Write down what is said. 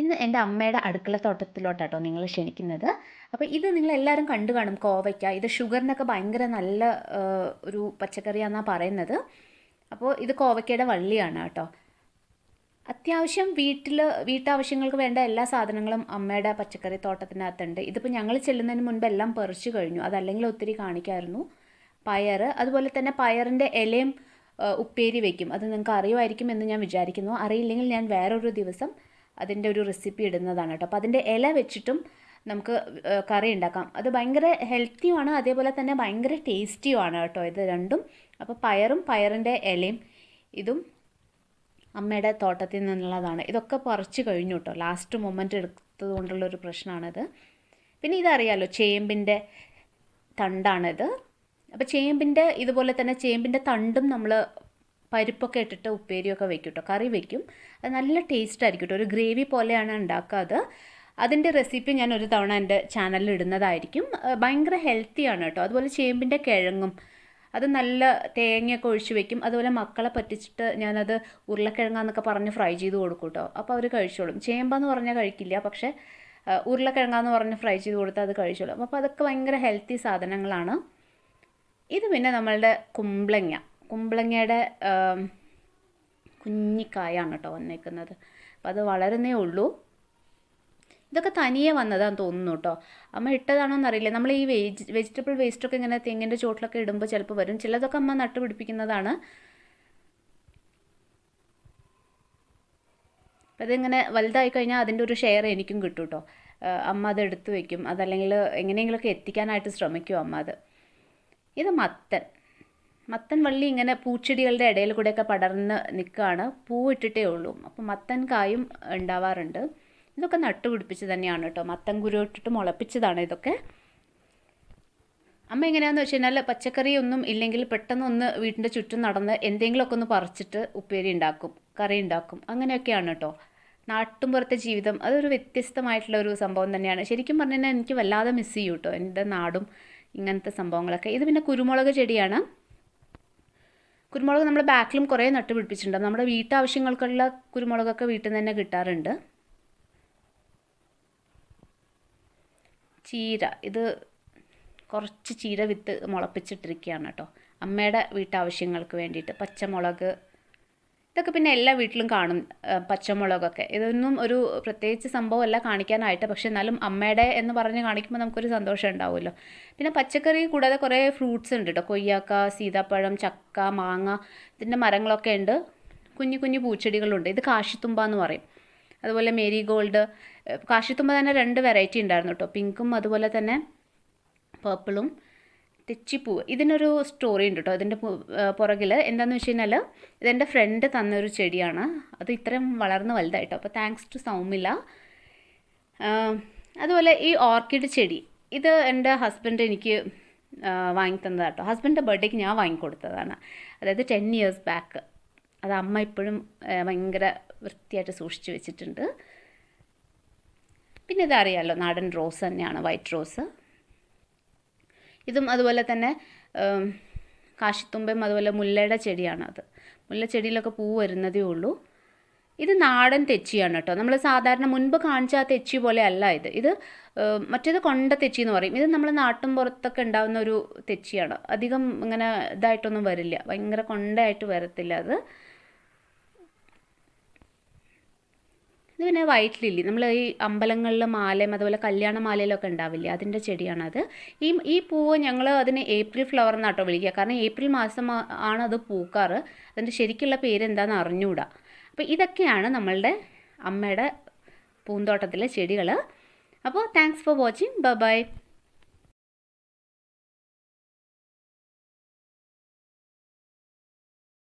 ഇന്ന് എന്റെ അമ്മയുടെ അടുക്കള തോട്ടത്തിലോട്ടാട്ടോ നിങ്ങൾ ക്ഷണിക്കുന്നത്. അപ്പോൾ ഇത് നിങ്ങൾ എല്ലാവരും കണ്ടു കാണും കോവയ്ക്ക. ഇത് ഷുഗറിനൊക്കെ ഭയങ്കര നല്ല ഒരു പച്ചക്കറിയാണെന്നാണ് പറയുന്നത്. അപ്പോൾ ഇത് കോവയ്ക്കയുടെ വള്ളിയാണ് കേട്ടോ. അത്യാവശ്യം വീട്ടിൽ വീട്ടാവശ്യങ്ങൾക്ക് വേണ്ട എല്ലാ സാധനങ്ങളും അമ്മയുടെ പച്ചക്കറി തോട്ടത്തിനകത്തുണ്ട്. ഇതിപ്പോൾ ഞങ്ങൾ ചെല്ലുന്നതിന് മുൻപ് എല്ലാം പറിച്ചു കഴിഞ്ഞു. അതല്ലെങ്കിൽ ഒത്തിരി കാണിക്കായിരുന്നു. പയർ അതുപോലെ തന്നെ പയറിന്റെ ഇലയും ഉപ്പേരി വയ്ക്കും അത് നിങ്ങൾക്ക് അറിയുമായിരിക്കും എന്ന് ഞാൻ വിചാരിക്കുന്നു. അറിയില്ലെങ്കിൽ ഞാൻ വേറൊരു ദിവസം അതിന്റെ ഒരു റെസിപ്പി ഇടുന്നതാണ് കേട്ടോ. അപ്പോൾ അതിന്റെ ഇല വെച്ചിട്ടും നമുക്ക് കറി ഉണ്ടാക്കാം. അത് ഭയങ്കര ഹെൽത്തിയുമാണ് അതേപോലെ തന്നെ ഭയങ്കര ടേസ്റ്റിയുമാണ് കേട്ടോ ഇത് രണ്ടും. അപ്പോൾ പയറും പയറിന്റെ ഇലയും ഇതും അമ്മയുടെ തോട്ടത്തിൽ നിന്നുള്ളതാണ്. ഇതൊക്കെ പറിച്ച് കഴിഞ്ഞു കേട്ടോ. ലാസ്റ്റ് മൊമെന്റ് എടുത്തത് കൊണ്ടുള്ളൊരു പ്രശ്നമാണിത്. പിന്നെ ഇതറിയാലോ ചേമ്പിന്റെ തണ്ടാണിത്. അപ്പോൾ ചേമ്പിന്റെ ഇതുപോലെ തന്നെ ചേമ്പിന്റെ തണ്ടും നമ്മൾ പരിപ്പൊക്കെ ഇട്ടിട്ട് ഉപ്പേരിയൊക്കെ വെക്കും കേട്ടോ കറി വെക്കും. അത് നല്ല ടേസ്റ്റ് ആയിരിക്കും കേട്ടോ ഒരു ഗ്രേവി പോലെയാണ് അത് അതിന്റെ റെസിപ്പി ഞാൻ ഒരു തവണ എന്റെ ചാനലിൽ ഇടുന്നതായിരിക്കും. ഭയങ്കര ഹെൽത്തിയാണ് കേട്ടോ. അതുപോലെ ചേമ്പിന്റെ കിഴങ്ങും അത് നല്ല തേങ്ങയൊക്കെ ഒഴിച്ച് വെക്കും. അതുപോലെ മക്കളെ പറ്റിച്ചിട്ട് ഞാനത് ഉരുളക്കിഴങ്ങാന്നൊക്കെ പറഞ്ഞ് ഫ്രൈ ചെയ്ത് കൊടുക്കും കേട്ടോ അപ്പോൾ അവർ കഴിച്ചോളും. ചേമ്പെന്ന് പറഞ്ഞാൽ കഴിക്കില്ല. പക്ഷേ ഉരുളക്കിഴങ്ങാന്ന് പറഞ്ഞ് ഫ്രൈ ചെയ്ത് കൊടുത്താൽ അത് കഴിച്ചോളും. അപ്പോൾ അതൊക്കെ ഭയങ്കര ഹെൽത്തി സാധനങ്ങളാണ്. ഇത് പിന്നെ നമ്മളുടെ കുമ്പളങ്ങ. കുമ്പളങ്ങയുടെ കുഞ്ഞിക്കായാണ് കേട്ടോ വന്നേക്കുന്നത്. അപ്പോൾ അത് വളരുന്നേ ഉള്ളൂ. ഇതൊക്കെ തനിയെ വന്നതാന്ന് തോന്നുന്നു കേട്ടോ. അമ്മ ഇട്ടതാണോ എന്നറിയില്ല നമ്മൾ ഈ വെജ് വെജിറ്റബിൾ വേസ്റ്റൊക്കെ ഇങ്ങനെ തെങ്ങിന്റെ ചോട്ടിലൊക്കെ ഇടുമ്പോൾ ചിലപ്പോൾ വരും. ചിലതൊക്കെ അമ്മ നട്ടുപിടിപ്പിക്കുന്നതാണ്. അപ്പം ഇതിങ്ങനെ വലുതായി കഴിഞ്ഞാൽ അതിന്റെ ഒരു ഷെയർ എനിക്കും കിട്ടും കേട്ടോ. അമ്മ അത് എടുത്തു വെക്കും. അതല്ലെങ്കിൽ എങ്ങനെയെങ്കിലുമൊക്കെ എത്തിക്കാനായിട്ട് ശ്രമിക്കും അമ്മ അത്. ഇത് മത്തൻ. മത്തൻ വള്ളി ഇങ്ങനെ പൂച്ചെടികളുടെ ഇടയിൽ കൂടെയൊക്കെ പടർന്ന് നിൽക്കുകയാണ്. പൂവിട്ടിട്ടേ ഉള്ളൂ. അപ്പോൾ മത്തൻ കായും ഉണ്ടാവാറുണ്ട്. ഇതൊക്കെ നട്ടുപിടിപ്പിച്ച് തന്നെയാണ് കേട്ടോ. മത്തൻ കുരു ഇട്ടിട്ട് മുളപ്പിച്ചതാണ് ഇതൊക്കെ. അമ്മ എങ്ങനെയാണെന്ന് വെച്ച് കഴിഞ്ഞാൽ പച്ചക്കറി ഒന്നും ഇല്ലെങ്കിൽ പെട്ടെന്ന് ഒന്ന് വീടിന്റെ ചുറ്റും നടന്ന് എന്തെങ്കിലുമൊക്കെ ഒന്ന് പറിച്ചിട്ട് ഉപ്പേരി ഉണ്ടാക്കും കറി ഉണ്ടാക്കും. അങ്ങനെയൊക്കെയാണ് കേട്ടോ. നാട്ടുമ്പുറത്തെ ജീവിതം അതൊരു വ്യത്യസ്തമായിട്ടുള്ള ഒരു സംഭവം തന്നെയാണ്. ശരിക്കും പറഞ്ഞു കഴിഞ്ഞാൽ എനിക്ക് വല്ലാതെ മിസ് ചെയ്യും കേട്ടോ എന്റെ നാടും ഇങ്ങനത്തെ സംഭവങ്ങളൊക്കെ. ഇത് പിന്നെ കുരുമുളക് ചെടിയാണ്. കുരുമുളക് നമ്മൾ ബാക്കിലും കുറേ നട്ട് പിടിപ്പിച്ചിട്ടുണ്ട്. നമ്മുടെ വീട്ടാവശ്യങ്ങൾക്കുള്ള കുരുമുളകൊക്കെ വീട്ടിൽ നിന്ന് തന്നെ കിട്ടാറുണ്ട്. ചീര. ഇത് കുറച്ച് ചീര വിത്ത് മുളപ്പിച്ചിട്ടിരിക്കുകയാണ് കേട്ടോ. അമ്മയുടെ വീട്ടാവശ്യങ്ങൾക്ക് വേണ്ടിയിട്ട് പച്ചമുളക് ഇതൊക്കെ പിന്നെ എല്ലാ വീട്ടിലും കാണും പച്ചമുളകൊക്കെ. ഇതൊന്നും ഒരു പ്രത്യേകിച്ച് സംഭവമല്ല കാണിക്കാനായിട്ട് പക്ഷെ എന്നാലും അമ്മയുടെ എന്ന് പറഞ്ഞ് കാണിക്കുമ്പോൾ നമുക്കൊരു സന്തോഷം ഉണ്ടാവുമല്ലോ. പിന്നെ പച്ചക്കറി കൂടാതെ കുറേ ഫ്രൂട്ട്സ് ഉണ്ട് കേട്ടോ കൊയ്യാക്ക സീതാപ്പഴം ചക്ക മാങ്ങ ഇതിന്റെ മരങ്ങളൊക്കെ ഉണ്ട്. കുഞ്ഞു കുഞ്ഞു പൂച്ചെടികളുണ്ട്. ഇത് കാശിത്തുമ്പ എന്ന് പറയും. അതുപോലെ മേരി ഗോൾഡ് കാശിത്തുമ്പ തന്നെ രണ്ട് വെറൈറ്റി ഉണ്ടായിരുന്നു കേട്ടോ പിങ്കും അതുപോലെ തന്നെ പേർപ്പിളും. തെച്ചിപ്പൂവ്. ഇതിനൊരു സ്റ്റോറി ഉണ്ട് കേട്ടോ ഇതിന്റെ പുറകിൽ എന്താണെന്ന് വെച്ച് കഴിഞ്ഞാൽ ഇതെന്റെ ഫ്രണ്ട് തന്നൊരു ചെടിയാണ്. അത് ഇത്രയും വളർന്ന് വലുതായിട്ടോ. അപ്പോൾ താങ്ക്സ് ടു സൗമില അതുപോലെ ഈ ഓർക്കിഡ് ചെടി. ഇത് എന്റെ ഹസ്ബൻഡ് എനിക്ക് വാങ്ങി തന്നതാണ് കേട്ടോ ഹസ്ബൻഡിന്റെ ബർത്ത്ഡേക്ക് ഞാൻ വാങ്ങിക്കൊടുത്തതാണ് അതായത് ടെൻ ഇയേഴ്സ് ബാക്ക് അത് അമ്മ ഇപ്പോഴും ഭയങ്കര വൃത്തിയായിട്ട് സൂക്ഷിച്ച് വെച്ചിട്ടുണ്ട്. പിന്നെ ഇതറിയാമല്ലോ നാടൻ റോസ് തന്നെയാണ് വൈറ്റ് റോസ് ഇതും അതുപോലെ തന്നെ കാശിത്തുമ്പയും അതുപോലെ മുല്ലയുടെ ചെടിയാണ് അത്. മുല്ല ചെടിയിലൊക്കെ പൂ വരുന്നതേ ഉള്ളൂ. ഇത് നാടൻ തെച്ചിയാണ് കേട്ടോ. നമ്മൾ സാധാരണ മുൻപ് കാണിച്ച ആ തെച്ചി പോലെ അല്ല ഇത്. ഇത് മറ്റേത് കൊണ്ട തെച്ചി എന്ന് പറയും. ഇത് നമ്മൾ നാട്ടും പുറത്തൊക്കെ ഉണ്ടാകുന്ന ഒരു തെച്ചിയാണ്. അധികം ഇങ്ങനെ ഇതായിട്ടൊന്നും വരില്ല. ഭയങ്കര കൊണ്ടയായിട്ട് വരത്തില്ല അത്. ഇത് പിന്നെ വൈറ്റ് ലില്ലി നമ്മൾ ഈ അമ്പലങ്ങളിൽ മാലയും അതുപോലെ കല്യാണ മാലയിലൊക്കെ ഉണ്ടാവില്ലേ? അതിന്റെ ചെടിയാണത്. ഈ ഈ പൂവ് ഞങ്ങൾ അതിന് ഏപ്രിൽ ഫ്ലവർ എന്നാട്ടോ വിളിക്കുക. കാരണം ഏപ്രിൽ മാസം ആണ് അത് പൂക്കാറ്. അതിന്റെ ശരിക്കുള്ള പേര് എന്താണെന്ന് അറിഞ്ഞുകൂടാ അപ്പോൾ ഇതൊക്കെയാണ് നമ്മളുടെ അമ്മയുടെ പൂന്തോട്ടത്തിലെ ചെടികൾ അപ്പോൾ thanks for watching bye bye